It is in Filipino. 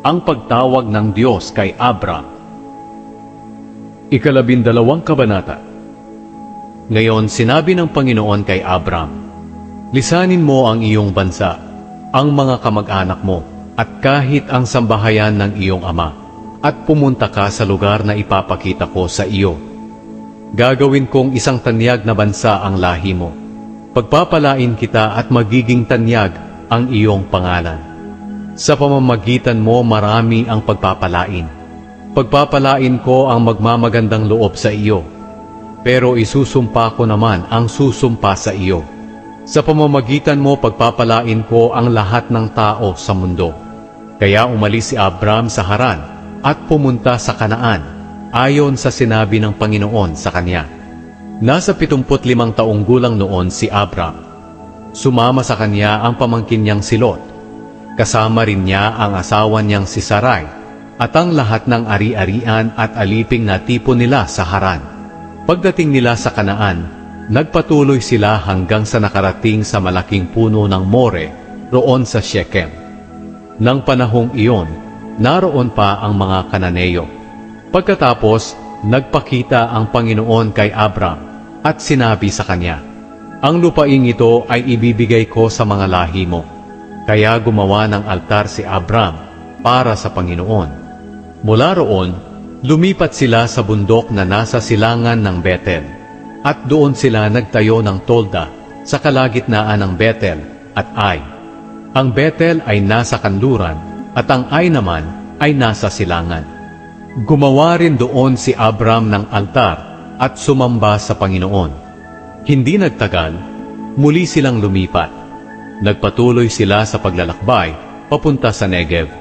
Ang pagtawag ng Diyos kay Abram. Ikalabindalawang kabanata. Ngayon sinabi ng Panginoon kay Abram, Lisanin mo ang iyong bansa, ang mga kamag-anak mo, at kahit ang sambahayan ng iyong ama, at pumunta ka sa lugar na ipapakita ko sa iyo. Gagawin kong isang tanyag na bansa ang lahi mo. Pagpapalain kita at magiging tanyag ang iyong pangalan. Sa pamamagitan mo marami ang pagpapalain. Pagpapalain ko ang magmamagandang loob sa iyo. Pero isusumpa ko naman ang susumpa sa iyo. Sa pamamagitan mo pagpapalain ko ang lahat ng tao sa mundo. Kaya umalis si Abram sa Haran at pumunta sa Kanaan ayon sa sinabi ng Panginoon sa kanya. Nasa 75 taong gulang noon si Abram. Sumama sa kanya ang pamangkin niyang si Lot. Kasama rin niya ang asawa niyang si Sarai at ang lahat ng ari-arian at aliping na tipo nila sa Haran. Pagdating nila sa Kanaan, nagpatuloy sila hanggang sa nakarating sa malaking puno ng More roon sa Shechem. Nang panahong iyon, naroon pa ang mga Kananeyo. Pagkatapos, nagpakita ang Panginoon kay Abram at sinabi sa kanya, Ang lupaing ito ay ibibigay ko sa mga lahi mo. Kaya gumawa ng altar si Abram para sa Panginoon. Mula roon, lumipat sila sa bundok na nasa silangan ng Bethel, at doon sila nagtayo ng tolda sa kalagitnaan ng Bethel at Ai. Ang Bethel ay nasa kanluran at ang Ai naman ay nasa silangan. Gumawa rin doon si Abram ng altar at sumamba sa Panginoon. Hindi nagtagal, muli silang lumipat. Nagpatuloy sila sa paglalakbay papunta sa Negev.